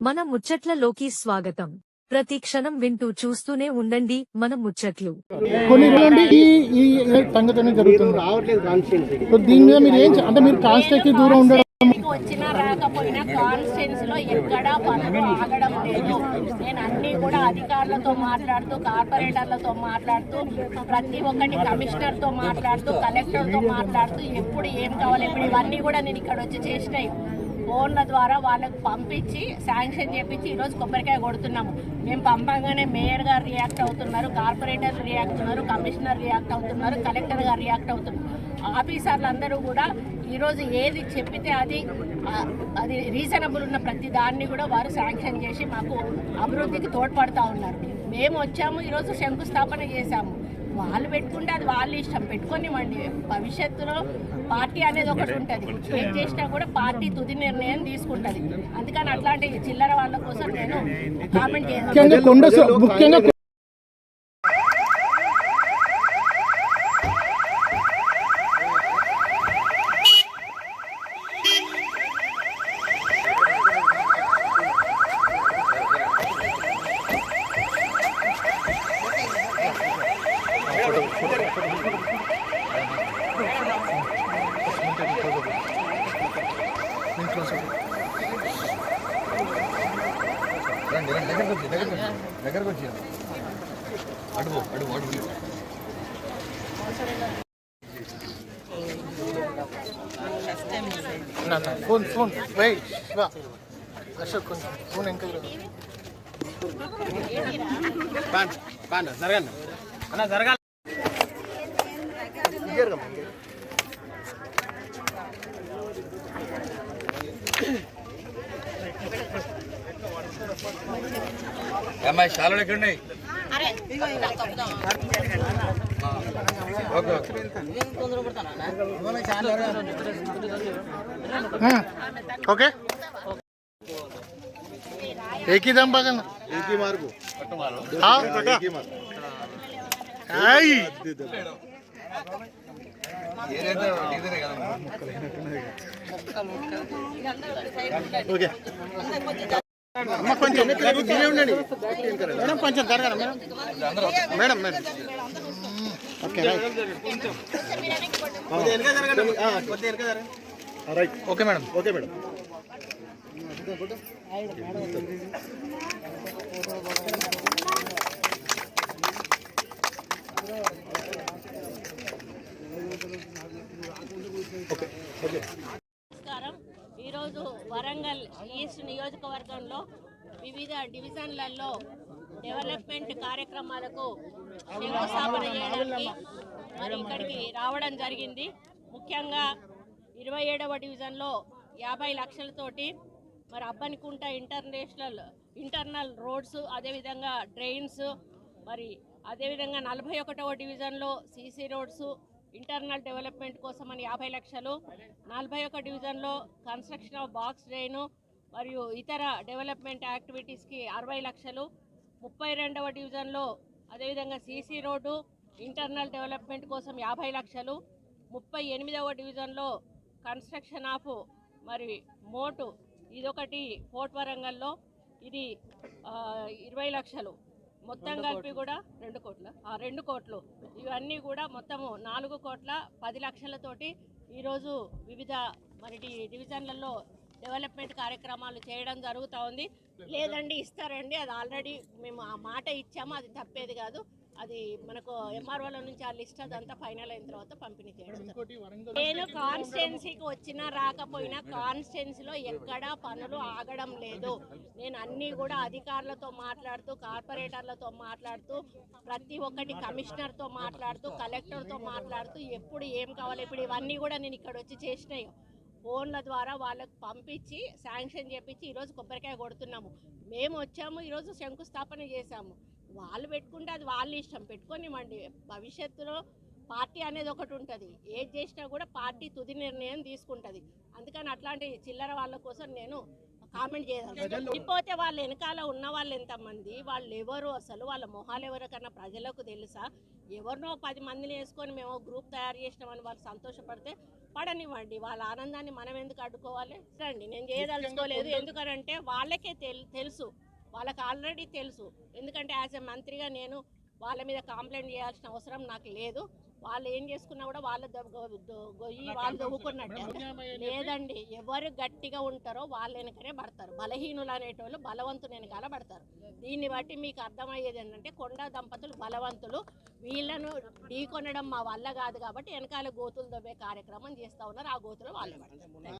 మన ముచ్చట్లలోకి స్వాగతం. ప్రతి క్షణం వింటూ చూస్తూనే ఉండండి మన ముచ్చట్లు. కొన్ని రోజుల నుండి ఈ ఈ సంఘటన జరుగుతుంది. రావట్లేదు కాన్స్టిట్యున్సీకి సో దీని మీద మీరు ఏం చే- అంటే మీరు కాన్స్టిట్యూన్సీ దూరం ఉండడం వచ్చినా రాకపోయినా కాన్స్టిట్యున్సీ లో ఎక్కడా పనులు ఆగడం లేదు. నేను అన్ని కూడా అధికారులతో మాట్లాడుతూ కార్పొరేటర్లతో మాట్లాడుతూ ప్రతి ఒక్కటి కమిషనర్తో మాట్లాడుతూ కలెక్టర్తో మాట్లాడుతూ ఎప్పుడు ఏం కావాలి ఇప్పుడు ఇవన్నీ కూడా నేను ఇక్కడ వచ్చి చేసినాయి ఫోన్ల ద్వారా వాళ్ళకు పంపించి శాంక్షన్ చేపించి ఈరోజు కొబ్బరికాయ కొడుతున్నాము. మేము పంపంగానే మేయర్ గారు రియాక్ట్ అవుతున్నారు కార్పొరేటర్ రియాక్ట్ అవుతున్నారు కమిషనర్ రియాక్ట్ అవుతున్నారు కలెక్టర్ గారు రియాక్ట్ అవుతున్నారు. ఆఫీసర్లందరూ కూడా ఈరోజు ఏది చెప్పితే అది అది రీజనబుల్ ఉన్న ప్రతి దాన్ని కూడా వారు శాంక్షన్ చేసి మాకు అభివృద్ధికి తోడ్పడతా ఉన్నారు. మేము వచ్చాము ఈరోజు శంకుస్థాపన చేశాము. వాళ్ళు పెట్టుకుంటే అది వాళ్ళ ఇష్టం. పెట్టుకోనివ్వండి. భవిష్యత్తులో పార్టీ అనేది ఒకటి ఉంటుంది. ఏం చేసినా కూడా పార్టీ తుది నిర్ణయం తీసుకుంటుంది. అందుకని అట్లాంటి చిల్లర వాళ్ళ కోసం నేను కామెంట్ చేయాలి ముఖ్యంగా కొండ సో- ముఖ్యంగా నా, నా, ఫోన్ ఫోన్. వెయిట్ అశోక్ కొంచెం ఫోన్ ఇంకా జరగండి అన్న జరగాలి. అమ్మాయి శాలలో ఎక్కడ ఉన్నాయి ఓకే ఓకే ఓకే ఏకీదాం బాగా ఏకీ మార్గు ఏదైతే ఇదే కదా ఓకే అమ్మ కొంచెం దీనే ఉండండి. మేడం కొంచెం జరగరా madam. Madam madam. Okay right. Okay madam. Okay madam. ఈరోజు వరంగల్ ఈస్ట్ నియోజకవర్గంలో వివిధ డివిజన్లలో డెవలప్మెంట్ కార్యక్రమాలకు శంకుస్థాపన చేయడానికి మరి ఇక్కడికి రావడం జరిగింది. ముఖ్యంగా ఇరవై ఏడవ డివిజన్లో యాభై లక్షలతోటి మరి అబ్బనికుంట ఇంటర్నేషనల్ ఇంటర్నల్ రోడ్స్ అదేవిధంగా డ్రైన్స్ మరి అదేవిధంగా నలభై ఒకటవ డివిజన్లో సీసీ రోడ్స్ ఇంటర్నల్ డెవలప్మెంట్ కోసం అని యాభై లక్షలు నలభై ఒక డివిజన్లో కన్స్ట్రక్షన్ ఆఫ్ బాక్స్ డ్రైను మరియు ఇతర డెవలప్మెంట్ యాక్టివిటీస్కి అరవై లక్షలు ముప్పై రెండవ డివిజన్లో అదేవిధంగా సీసీ రోడ్డు ఇంటర్నల్ డెవలప్మెంట్ కోసం యాభై లక్షలు ముప్పై ఎనిమిదవ డివిజన్లో కన్స్ట్రక్షన్ ఆఫ్ మరి మోటు ఇదొకటి ఫోర్ట్ వరంగల్లో. ఇది ఇరవై లక్షలు. మొత్తం కలిపి కూడా రెండు కోట్ల ఆ, రెండు కోట్లు. ఇవన్నీ కూడా మొత్తము నాలుగు కోట్ల పది లక్షలతోటి ఈరోజు వివిధ మరి డివిజన్లలో డెవలప్మెంట్ కార్యక్రమాలు చేయడం జరుగుతూ ఉంది. లేదండి ఇస్తారండి. అది ఆల్రెడీ మేము ఆ మాట ఇచ్చాము అది తప్పేది కాదు. అది మనకు ఎంఆర్ఓల నుంచి ఆ లిస్ట్ అదంతా ఫైనల్ అయిన తర్వాత పంపిణీ చేయడం. నేను కాన్స్టిట్యున్సీకి వచ్చినా రాకపోయినా కాన్స్టిట్యున్సీలో ఎక్కడా పనులు ఆగడం లేదు. నేను అన్ని కూడా అధికారులతో మాట్లాడుతూ కార్పొరేటర్లతో మాట్లాడుతూ ప్రతి ఒక్కటి కమిషనర్తో మాట్లాడుతూ కలెక్టర్తో మాట్లాడుతూ ఎప్పుడు ఏం కావాలి ఇప్పుడు ఇవన్నీ కూడా నేను ఇక్కడ వచ్చి చేసినాయి ఫోన్ల ద్వారా వాళ్ళకు పంపించి శాంక్షన్ చేపించి ఈరోజు కొబ్బరికాయ కొడుతున్నాము. మేము వచ్చాము ఈరోజు శంకుస్థాపన చేశాము. వాళ్ళు పెట్టుకుంటే అది వాళ్ళ ఇష్టం. పెట్టుకోనివ్వండి. భవిష్యత్తులో పార్టీ అనేది ఒకటి ఉంటుంది. ఏది చేసినా కూడా పార్టీ తుది నిర్ణయం తీసుకుంటుంది. అందుకని అట్లాంటి చిల్లర వాళ్ళ కోసం నేను కామెంట్ చేయగలను ఇకపోతే వాళ్ళ వెనకాల ఉన్న వాళ్ళు ఎంతమంది? వాళ్ళు ఎవరు అసలు? వాళ్ళ మొహాలు ఎవరికన్నా ప్రజలకు తెలుసా? ఎవరినో పది మందిని వేసుకొని మేము గ్రూప్ తయారు చేసినామని వాళ్ళు సంతోషపడితే పడనివ్వండి. వాళ్ళ ఆనందాన్ని మనం ఎందుకు అడ్డుకోవాలి? రండి నేను చేయదలుచుకోలేదు. ఎందుకనంటే వాళ్ళకే తెల్ తెలుసు. వాళ్ళకి ఆల్రెడీ తెలుసు. ఎందుకంటే యాజ్ ఎ మంత్రిగా నేను వాళ్ళ మీద కంప్లైంట్ చేయాల్సిన అవసరం నాకు లేదు. వాళ్ళు ఏం చేసుకున్నా కూడా వాళ్ళ గొయ్యి వాళ్ళు దొవ్వుకున్నట్టే లేదండి ఎవరు గట్టిగా ఉంటారో వాళ్ళ వెనకనే పడతారు. బలహీనులు అనేటోళ్ళు బలవంతుని వెనకాల పడతారు. దీన్ని బట్టి మీకు అర్థమయ్యేది ఏంటంటే కొండ దంపతులు బలవంతులు. వీళ్ళను ఢీకొనడం మా వల్ల కాదు కాబట్టి వెనకాల గోతులు దొబ్బే కార్యక్రమం చేస్తా ఉన్నారు. ఆ గోతులు వాళ్ళే పడతారు